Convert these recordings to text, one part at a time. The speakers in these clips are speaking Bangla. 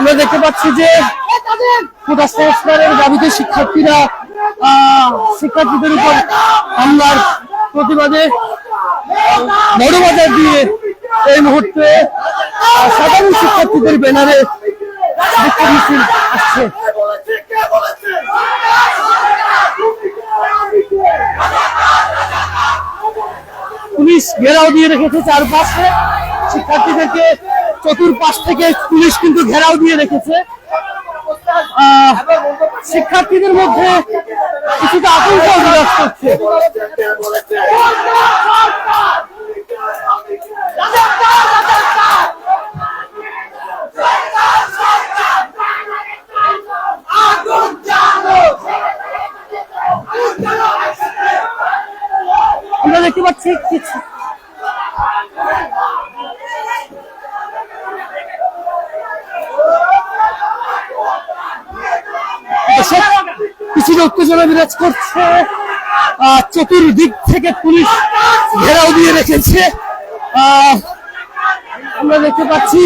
আমরা দেখতে পাচ্ছি যে দাবিতে শিক্ষার্থীরা শিক্ষার্থীদের উপর হামলার প্রতিবাদে বড়বাজার দিয়ে এই মুহূর্তে সাধারণ শিক্ষার্থীদের ব্যানারে মিছিল আসছে। পুলিশ ঘেরাও দিয়ে রেখেছে চারপাশে শিক্ষার্থীদেরকে। চতুর্পাশ থেকে পুলিশ কিন্তু ঘেরাও দিয়ে রেখেছে শিক্ষার্থীদের মধ্যে কিছুটা আতঙ্ক বিরাজ করছে আমরা দেখতে পাচ্ছি কিছু দর্শক, কিছুটা উত্তেজনা বিরাজ করছে। চতুর্দিক থেকে পুলিশ ঘেরাও দিয়ে রেখেছে। আমরা দেখতে পাচ্ছি।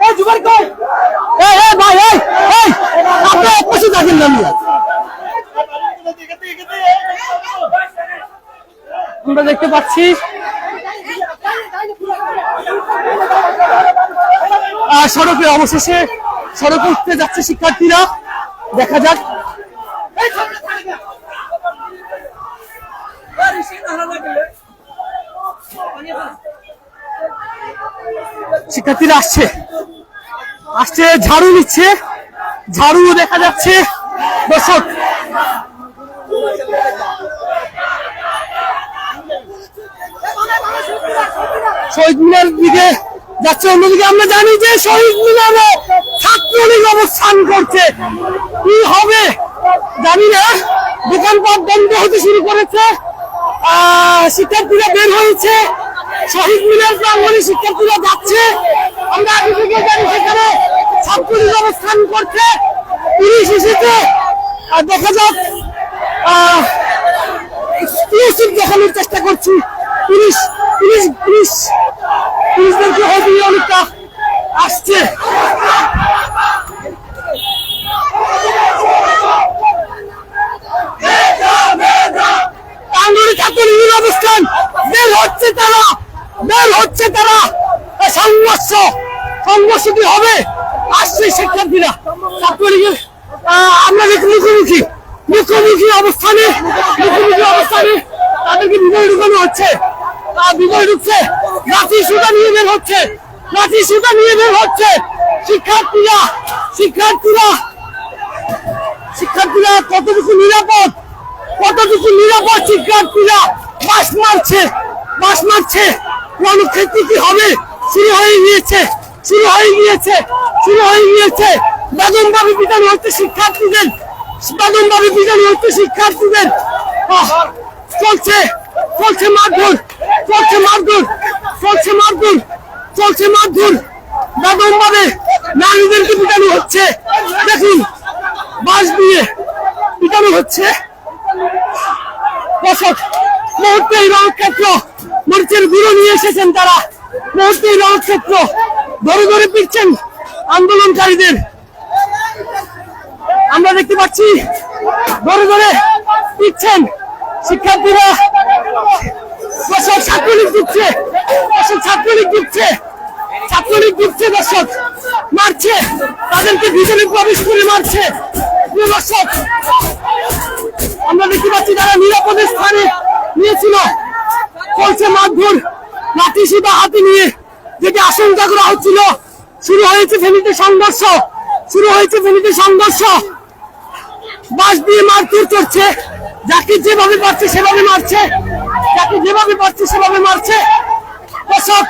আমরা দেখতে কই এই এই ভাই এই এই আপনি এক পাশে থাকেন না মিয়া। আমরা দেখতে পাচ্ছি আহ, সড়কে অবশেষে সড়কে উঠতে যাচ্ছে শিক্ষার্থীরা। দেখা যাক। শিক্ষার্থীরা আসছে। আসছে, ঝাড়ু নিচ্ছে। ঝাড়ু দেখা যাচ্ছে। দর্শক, শহীদ মিনার দিকে যাচ্ছে অন্যদিকে আমরা জানি যে শহীদ মিনারে ছাত্রলীগ অবস্থান করছে। কি হবে? জানি না। দোকানপাট বন্ধ হতে শুরু করেছে। শিক্ষার্থীরা বের হয়েছে। শহীদ মিনার প্রাঙ্গনে শিক্ষার্থীরা যাচ্ছে। আমরা আগে থেকে জানি সেখানে ছাত্রলীগ অবস্থান করছে। পুলিশ এসেছে। আর দেখা যাক। চেষ্টা করছি। Police police police. পুলিশদেরকে হয়তো অনেকটা আসছে। টাঙ্গুরি অবস্থান। বের হচ্ছে তারা, বের হচ্ছে হবে? আসছে শিক্ষার্থীরা। ছাত্রলীগের আমরা দেখি মুখোমুখি মুখোমুখি অবস্থানে মুখোমুখি অবস্থানে তাদেরকে বিজয় ঢুকানো হচ্ছে। বিজয় ঢুকছে। লাঠি সুতা নিয়ে বের হচ্ছে। লাঠি সুতা নিয়ে বের হচ্ছে। শিক্ষার্থীরা শিক্ষার্থীরা শিক্ষার্থীরা, কতটুকু নিরাপদ? কতটুকু নিরাপদ শিক্ষার্থীরা? বাস মারছে বাস মারছে। রণক্ষেত্র কি হবে? শুরু হয়ে গিয়েছে, শুরু হয়ে গিয়েছে, শুরু হয়ে গিয়েছে। বেদম ভাবে হচ্ছে শিক্ষার্থীদের বেদম ভাবে পিটানো হচ্ছে শিক্ষার্থীদের। চলছে চলছে মারধর চলছে মারধর। চলছে মারধর চলছে মারধর। বেদম ভাবে নারীদেরকে পিটানো হচ্ছে। দেখুন বাস দিয়ে পিটানো হচ্ছে। নিয়ে এসেছেন তারা। আন্দোলনকারীদের। আমরা দেখতে পাচ্ছি শিক্ষার্থীরা। দর্শক, ছাত্রলীগ দিচ্ছে দর্শক, ছাত্রলীগ দিচ্ছে ছাত্রলীগ দিচ্ছে দর্শক। মারছে। তাদেরকে ভিতরে প্রবেশ করে মারছে। দর্শক, আমরা দেখতে পাচ্ছি যারা নিরাপদের স্থানে নিয়েছিল, চলছে মারধর, লাঠি সুতা হাতে নিয়ে যেটি আশঙ্কা করা হচ্ছিল। শুরু হয়েছে ফেনীতে সংঘর্ষ। শুরু হয়েছে ফেনীতে সংঘর্ষ। বাস দিয়ে মারধর চড়ছে যাকে যেভাবে পারছে সেভাবে মারছে। যাকে যেভাবে পারছে সেভাবে মারছে। দর্শক,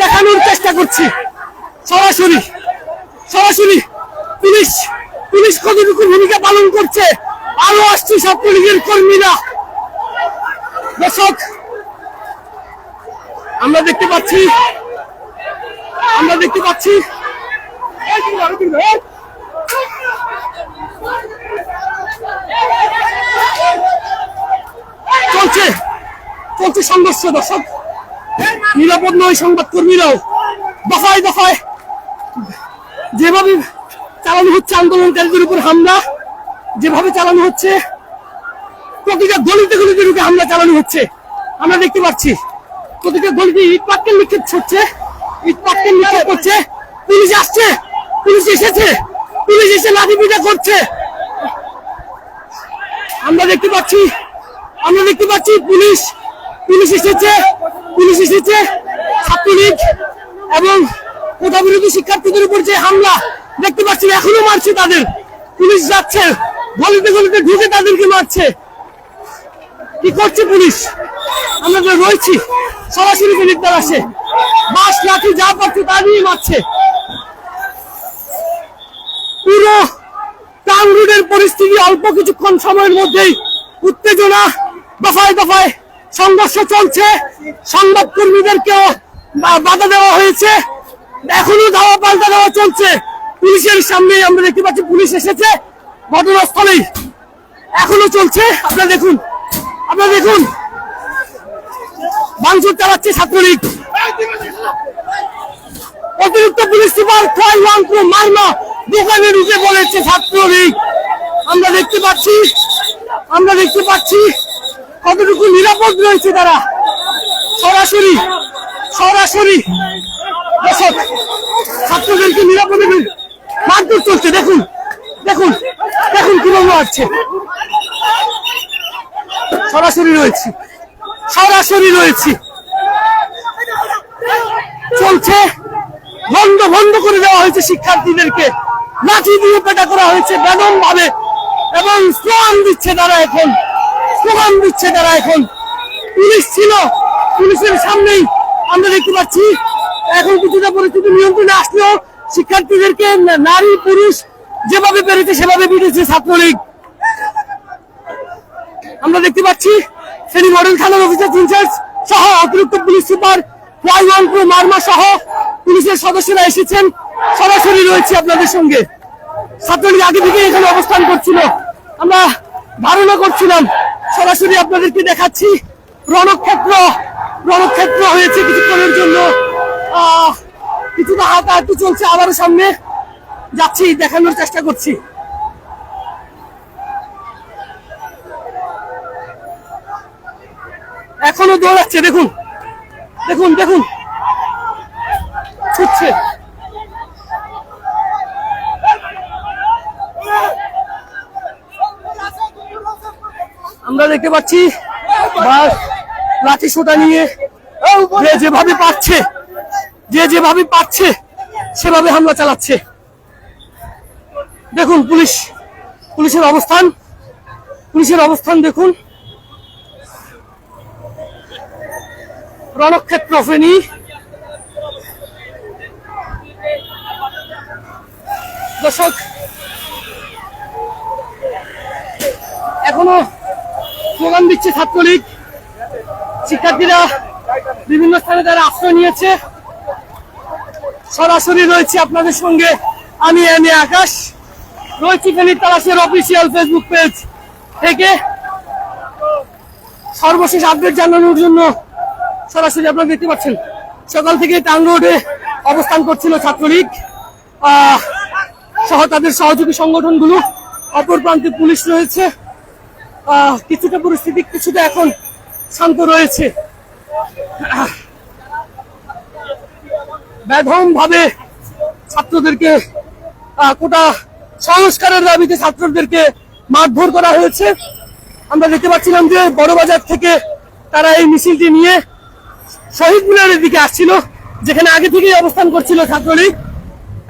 দেখানোর চেষ্টা করছি। সরাসরি সরাসরি পুলিশ পুলিশ কতটুকু ভূমিকা পালন করছে, আরও আসছে ছাত্রলীগের কর্মীরা। দর্শক, আমরা দেখতে পাচ্ছি, আমরা দেখতে পাচ্ছি। হচ্ছে সংঘর্ষ, দর্শক। নিরাপদ নয় সংবাদ কর্মীরাও। দফায় দফায় যেভাবে চালানো হচ্ছে আন্দোলনকারীদের উপর হামলা, যেভাবে চালানো হচ্ছে, প্রতিটা গলিতে গলিতে ঢুকে হামলা চালানো হচ্ছে। আমরা দেখতে পাচ্ছি, প্রতিটা গলিতে ইট পাটকেল নিক্ষেপ হচ্ছে ইট পাটকেল নিক্ষেপ করছে। পুলিশ আসছে। পুলিশ এসেছে। পুলিশ এসে লাঠি পিটা করছে। আমরা দেখতে পাচ্ছি আমরা দেখতে পাচ্ছি পুলিশ পুলিশ এসেছে পুলিশ এসেছে, ছাত্রলীগ এবং কোটা বিরোধী শিক্ষার্থীদের উপর যে হামলা, দেখতে পাচ্ছি এখনও মারছে তাদের। পুলিশ যাচ্ছে, গলিতে গলিতে ঢুকে তাদেরকে মারছে। কি করছে পুলিশ? আমরা তো রয়েছি, সরাসরি পুলিশ দ্বার আসে। বাস, লাঠি, যা পাচ্ছে তা দিয়ে মারছে। পুরো টাউন রোডের পরিস্থিতি অল্প কিছুক্ষণ সময়ের মধ্যেই উত্তেজনা দফায় দফায় সংঘর্ষ চলছে। সংবাদ কর্মীদেরকেও বাধা দেওয়া হয়েছে। এখনও ধাওয়া পাল্টা দেওয়া চলছে। পুলিশের সামনে আমরা দেখতে পাচ্ছি পুলিশ এসেছে। ঘটনাস্থলেই। এখনও চলছে। আপনারা দেখুন। আপনারা দেখুন। ভাঙচুর চালাচ্ছে ছাত্রলীগ। অতিরিক্ত পুলিশ সুপার যন্ত্র মারমা দোকানে ঢুকে বলেছে ছাত্রলীগ। আমরা দেখতে পাচ্ছি। আমরা দেখতে পাচ্ছি। কতটুকু নিরাপদ রয়েছে তারা? সরাসরি সরাসরি। ছাত্রদেরকে নিরাপদে মারধর চলছে। দেখুন দেখুন দেখুন কীভাবে মারছে সরাসরি রয়েছি সরাসরি রয়েছি। চলছে, বন্ধ বন্ধ করে দেওয়া হয়েছে শিক্ষার্থীদেরকে। লাঠি দিয়ে পেটা করা হয়েছে বেদম ভাবে এবং স্লোগান দিচ্ছে তারা এখন। স্লোগান দিচ্ছে তারা এখন। পুলিশ ছিল, পুলিশের সামনেই আমরা দেখতে পাচ্ছি। এখন কিছুটা পরিস্থিতি নিয়ন্ত্রণে আসলেও শিক্ষার্থীদেরকে নারী, পুরুষ যেভাবে পেরেছে, সেভাবে পিটেছে ছাত্রলীগ। আমরা দেখতে পাচ্ছি, ফেনী মডেল থানার অফিসার ইনচার্জ সহ অতিরিক্ত পুলিশ সুপার ওয়ান প্রো মার্মা সহ পুলিশের সদস্যরা এসেছেন। সরাসরি রয়েছে আপনাদের সঙ্গে। ছাত্রলীগ আগে থেকে এখানে অবস্থান করছিল। আমরা ধারণা করছিলাম। সরাসরি আপনাদেরকে দেখাচ্ছি রণক্ষেত্র। রণক্ষেত্র হয়েছে কিছুক্ষণের জন্য। কিছুটা হাতাহাতি চলছে আবারও সামনে। যাচ্ছি, দেখানোর চেষ্টা করছি। এখনও দৌড়াচ্ছে, দেখুন। দেখুন দেখুন। ছুটছে। আমরা দেখতে পাচ্ছি লাঠি সোটা নিয়ে যে যেভাবে পাচ্ছে যে যেভাবে পাচ্ছে সেভাবে হামলা চালাচ্ছে। দেখুন পুলিশ, পুলিশের অবস্থান পুলিশের অবস্থান দেখুন। রণক্ষেত্র ফেনী। দর্শক, এখনও স্লোগান দিচ্ছে ছাত্রলীগ। শিক্ষার্থীরা বিভিন্ন স্থানে তারা আশ্রয় নিয়েছে। সরাসরি রয়েছে আপনাদের সঙ্গে। আমি এনে আকাশ। রয়েছি ফেনীর তালাশের অফিসিয়াল ফেসবুক পেজ থেকে। সর্বশেষ আপডেট জানানোর জন্য সরাসরি আপনারা দেখতে পাচ্ছেন, সকাল থেকে টাউন রোডে অবস্থান করছিল ছাত্রলীগ। সহ তাদের সহযোগী সংগঠনগুলো, অপর প্রান্তে পুলিশ রয়েছে। কিছুটা পরিস্থিতি, কিছুটা এখন শান্ত রয়েছে। ব্যাধম ভাবে ছাত্রদেরকে কোটা সংস্কারের দাবিতে ছাত্রদেরকে মারধর করা হয়েছে। আমরা দেখতে পাচ্ছিলাম যে বড় বাজার থেকে তারা এই মিছিলটি নিয়ে শহীদ মিনারের দিকে আসছিল, যেখানে আগে থেকেই অবস্থান করছিল ছাত্রলীগ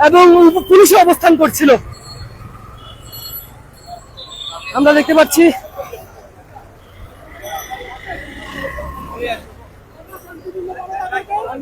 এবং পুলিশও অবস্থান করছিল। আমরা দেখতে পাচ্ছি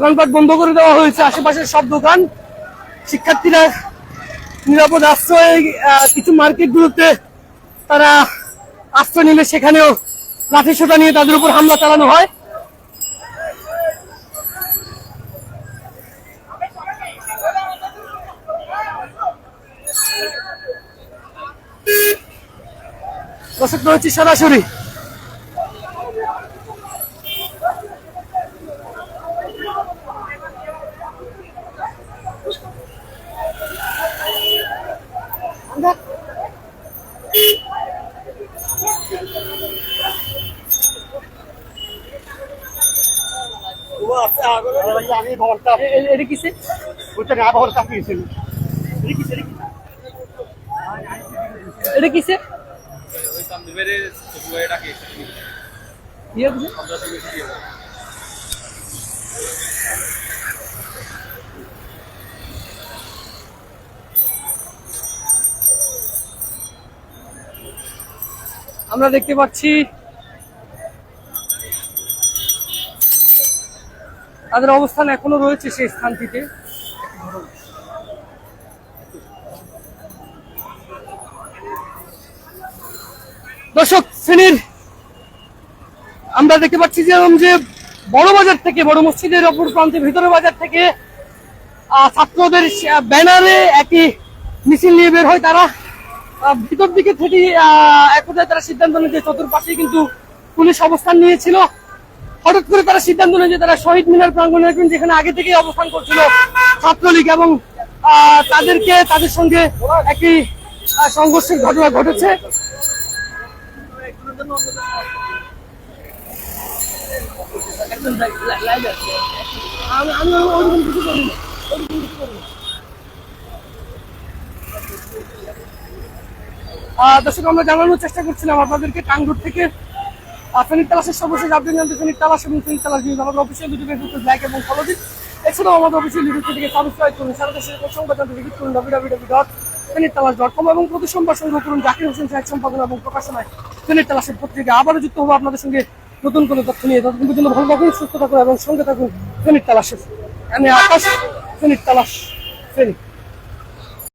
দোকানপাট বন্ধ করে দেওয়া হয়েছে। আশেপাশের সব দোকান। শিক্ষার্থীরা নিরাপদ আশ্রয় কিছু মার্কেটগুলোতে তারা আশ্রয় নিলে সেখানেও লাঠি সোটা নিয়ে তাদের উপর হামলা চালানো হয়। দর্শক রয়েছে সরাসরি। আমি এ- এটা কিসে বুঝতে না ভবনটা পেয়েছিল এটা কিসে বুঝে? আমরা দেখতে পাচ্ছি তাদের অবস্থান এখনও রয়েছে সেই স্থানটিতে। দর্শক, শ্রেণির আমরা দেখতে পাচ্ছি যে এরকম যে বড় বাজার থেকে, বড় মসজিদের অপর প্রান্তে ভিতরের বাজার থেকে ছাত্রদের ব্যানারে একই মিছিল নিয়ে বের হয় তারা। ভিতর দিকে থেকে এক পর্যায়ে তারা সিদ্ধান্ত নেয় যে চতুর্পাশে কিন্তু পুলিশ অবস্থান নিয়েছিল। হঠাৎ করে তারা সিদ্ধান্ত নেয় যে তারা শহীদ মিনার প্রাঙ্গণে যেখানে আগে থেকেই অবস্থান করছিল ছাত্রলীগ এবং তাদেরকে, তাদের সঙ্গে একটি সংঘর্ষের ঘটনা ঘটেছে। আমি আমি কিছু করি না কিছু করি না। দর্শক, আমরা জানানোর চেষ্টা করছিলাম আপনাদেরকে টাঙ্গুর থেকে। ফেনীর তালাশের সর্বশেষ আপডেট জানতে ফেনীর তালাশ এবং ফেনীর তালাশ নিউজ আমাদের অফিসিয়াল ইউটিউব ফেসবুক লাইক এবং ফলো দিন এছাড়াও আমাদের অফিসিয়াল ইউটিউব থেকে সাবস্ক্রাইব করুন। সারা দেশের সংবাদ জানতে ভিজিট করুন ডাব্লিউডাব্লিউ ডট ফেনীর ডট কম এবং প্রতি সোমবার সংগ্রহ করুন জাকির হোসেন সাহেব সম্পাদনা এবং প্রকাশনায়। ফেনীর তালাশের পত্রিকা আবারও যুক্ত হব আপনাদের সঙ্গে নতুন কোনো তথ্য নিয়ে। ততদিন পর্যন্ত ভালো থাকুন, সুস্থ থাকুন এবং সঙ্গে থাকুন ফেনীর তালাশের। আমি আকাশ, ফেনীর তালাশ, ফেনী।